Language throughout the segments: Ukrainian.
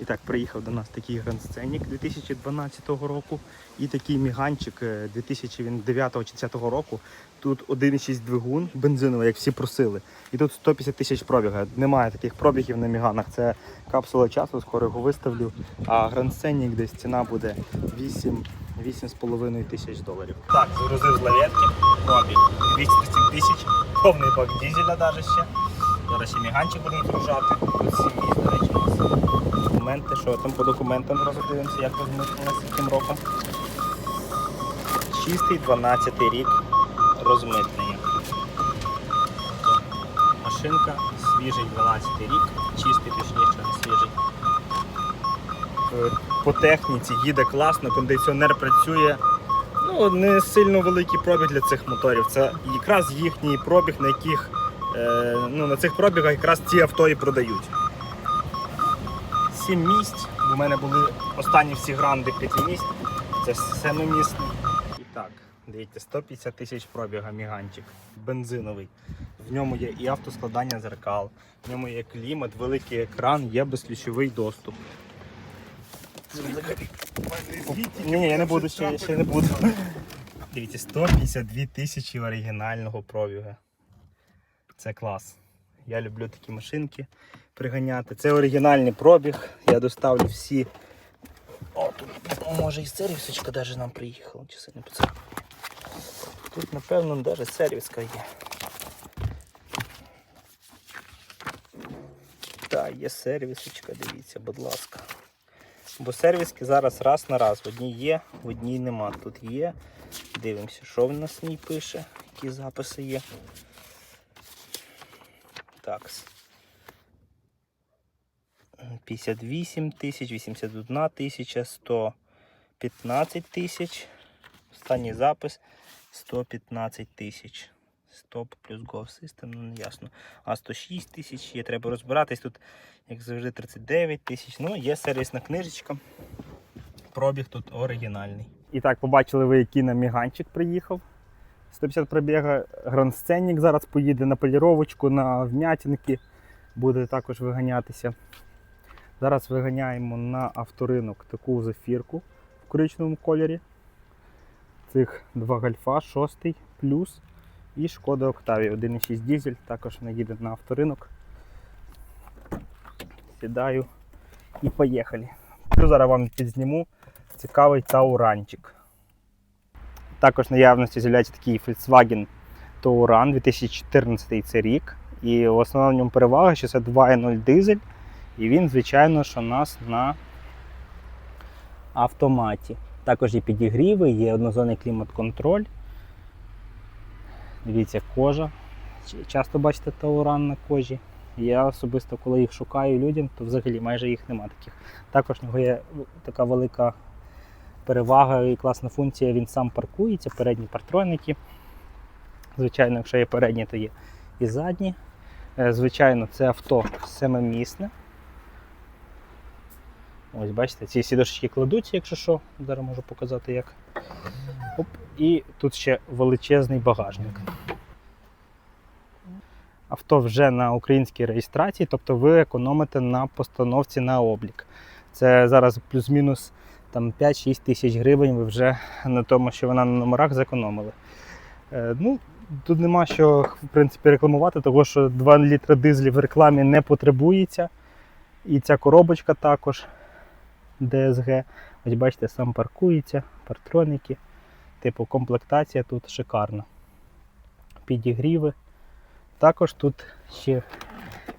І так, приїхав до нас такий Scenic 2012 року і такий міганчик е, 2009 чи 2010 року. Тут 1,6 двигун бензиновий, як всі просили. І тут 150 тисяч пробіга. Немає таких пробігів на міганах. Це капсула часу, скоро його виставлю. А Scenic десь ціна буде 8 8,5 тисяч доларів. Так, загрузив з лаветки, пробіг 237 тисяч, повний бак дізеля навіть ще. Зараз ще міганчик будемо загружати. Тут 7 до речі. Документи, що там по документам зразу дивимося, як розмитнилося яким роком. Чистий 12 рік розмитнення. Машинка свіжий 12 рік, чистий точніше, не свіжий. Е, По техніці їде класно, кондиціонер працює. Ну, не сильно великий пробіг для цих моторів. Це якраз їхній пробіг, на яких е, ну, на цих пробігах якраз ці авто і продають. Сім місць. У мене були останні всі гранди п'яти місць. Це семимісний. І так, дивіться, 150 тисяч пробіга міганчик, бензиновий. В ньому є і автоскладання зеркал, в ньому є клімат, великий екран, є безключовий доступ. Ні, я не буду ще, ще не буду. Дивіться, 152 тисячі оригінального пробіга. Це клас. Я люблю такі машинки приганяти. Це оригінальний пробіг. Я доставлю всі. О, тут може і сервісочка навіть нам приїхала, чи це не по. Тут, напевно, навіть сервіска є. Так, є сервісочка, дивіться, будь ласка. Бо сервіски зараз раз на раз. В одній є, в одній нема. Тут є. Дивимося, що в нас в ній пише, які записи є. Так. 58 тисяч, 81 тисяча, 115 тисяч. Останній запис 115 тисяч. Стоп плюс Go System, ну не ясно. А 106 тисяч є, треба розбиратись. Тут, як завжди, 39 тисяч. Ну, є сервісна книжечка. Пробіг тут оригінальний. І так, побачили ви, який на міганчик приїхав. 150 пробіга Scenic зараз поїде на поліровочку, на вмятинки, буде також виганятися. Зараз виганяємо на авторинок таку зафірку в коричневому кольорі. Цих два гальфа, 6 плюс і шкода Октавія 1,6 дізель, також вона їде на авторинок. Сідаю і поїхали. Зараз вам підзніму цікавий тауранчик. Також наявності з'являється такий Volkswagen Touran 2014 це рік. І в основному в ньому перевага, що це 2.0 дизель. І він, звичайно, що у нас на автоматі. Також є підігріви, є однозонний клімат-контроль. Дивіться, кожа. Часто бачите тауран на кожі. Я особисто, коли їх шукаю людям, то взагалі майже їх нема таких. Також в нього є така велика перевага і класна функція, він сам паркується, передні партроники. Звичайно, якщо є передні, то є і задні. Е, Звичайно, це авто семимісне. Ось бачите, ці сідошечки кладуться, якщо що. Зараз можу показати як. Оп. І тут ще величезний багажник. Авто вже на українській реєстрації, тобто ви економите на постановці на облік. Це зараз плюс-мінус там 5-6 тисяч гривень ви вже на тому, що вона на номерах зекономили. Е, ну, тут нема що в принципі, рекламувати, тому що 2 літра дизелі в рекламі не потребується. І ця коробочка також DSG. Ось бачите, сам паркується, партроники. Типу комплектація тут шикарна. Підігріви. Також тут ще,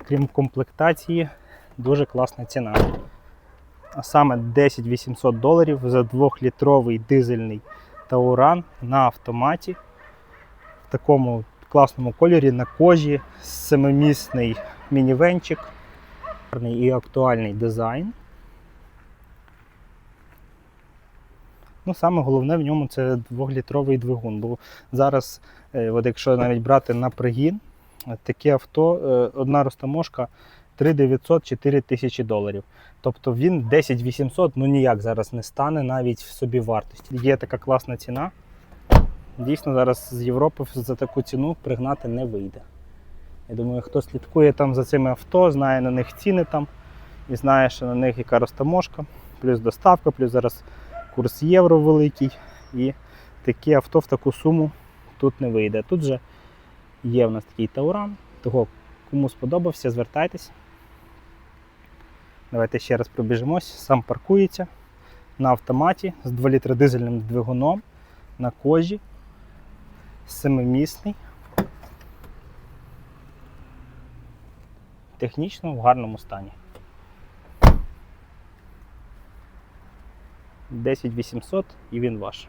крім комплектації, дуже класна ціна. А саме 10 800 доларів за 2-літровий дизельний Тауран на автоматі. В такому класному кольорі на кожі, семимісний мінівенчик, гарний і актуальний дизайн. Ну, саме головне в ньому це 2-літровий двигун. Бо зараз, е, от якщо навіть брати на пригін, таке авто, е, одна розтаможка 3900 4 тисячі доларів. Тобто він 10 800 ну ніяк зараз не стане навіть в собі вартості. Є така класна ціна. Дійсно, зараз з Європи за таку ціну пригнати не вийде. Я думаю, хто слідкує там за цими авто, знає на них ціни там і знає, що на них яка розтаможка, плюс доставка, плюс зараз курс євро великий. І таке авто в таку суму тут не вийде. Тут же є в нас такий тауран. Того, кому сподобався, звертайтесь. Давайте ще раз пробіжимось. Сам паркується на автоматі з 2 літра дизельним двигуном на кожі. Семимісний. Технічно в гарному стані. 10800 і він ваш.